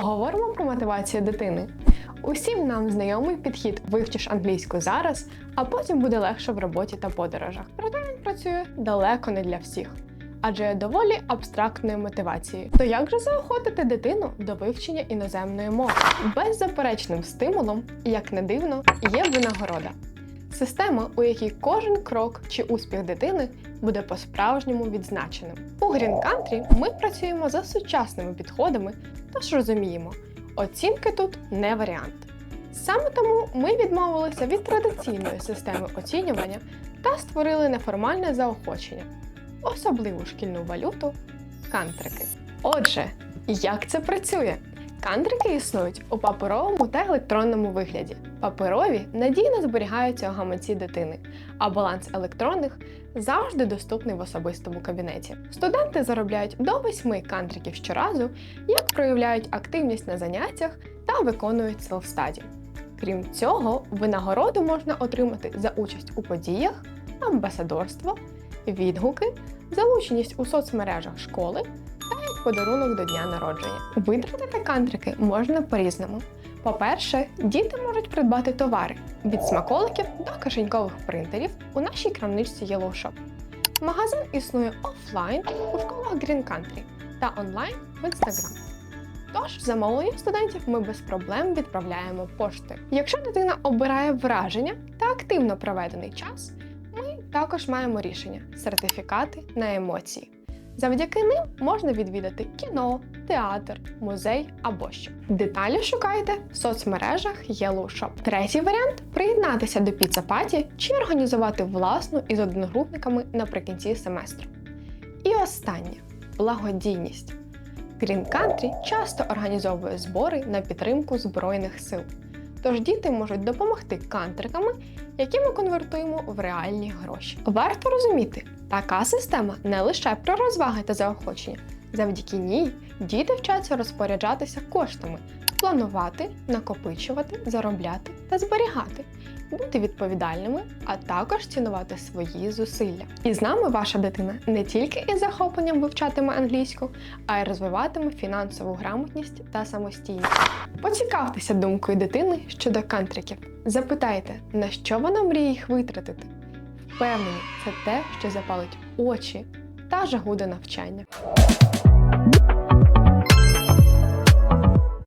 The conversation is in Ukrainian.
Поговоримо про мотивацію дитини. Усім нам знайомий підхід вивчиш англійську зараз, а потім буде легше в роботі та подорожах. Проте він працює далеко не для всіх, адже доволі абстрактною мотивацією. То як же заохотити дитину до вивчення іноземної мови? Беззаперечним стимулом, як не дивно, є винагорода. Система, у якій кожен крок чи успіх дитини буде по-справжньому відзначеним. У Green Country ми працюємо за сучасними підходами, тож розуміємо, оцінки тут не варіант. Саме тому ми відмовилися від традиційної системи оцінювання та створили неформальне заохочення, особливу шкільну валюту кантрики. Отже, як це працює? Кантрики існують у паперовому та електронному вигляді. Паперові надійно зберігаються у гаманці дитини, а баланс електронних завжди доступний в особистому кабінеті. Студенти заробляють до 8 кантриків щоразу, як проявляють активність на заняттях та виконують селфстаді. Крім цього, винагороду можна отримати за участь у подіях, амбасадорство, відгуки, залученість у соцмережах школи подарунок до дня народження. Витратити кантрики можна по-різному. По-перше, діти можуть придбати товари від смаколиків до кишенькових принтерів у нашій крамничці Yellow Shop. Магазин існує офлайн у школах Green Country та онлайн в Instagram. Тож замовлення студентів ми без проблем відправляємо поштою. Якщо дитина обирає враження та активно проведений час, ми також маємо рішення сертифікати на емоції. Завдяки ним можна відвідати кіно, театр, музей або що. Деталі шукайте в соцмережах Shop. Третій варіант приєднатися до піцапаті чи організувати власну із одногрупниками наприкінці семестру. І останнє благодійність. Green Country часто організовує збори на підтримку Збройних сил. Тож діти можуть допомогти кантриками, які ми конвертуємо в реальні гроші. Варто розуміти, така система не лише про розваги та заохочення. Завдяки ній діти вчаться розпоряджатися коштами, планувати, накопичувати, заробляти та зберігати, бути відповідальними, а також цінувати свої зусилля. І з нами ваша дитина не тільки із захопленням вивчатиме англійську, а й розвиватиме фінансову грамотність та самостійність. Поцікавтеся думкою дитини щодо кантриків. Запитайте, на що вона мріє їх витратити. Впевнені, це те, що запалить очі та жагу до навчання.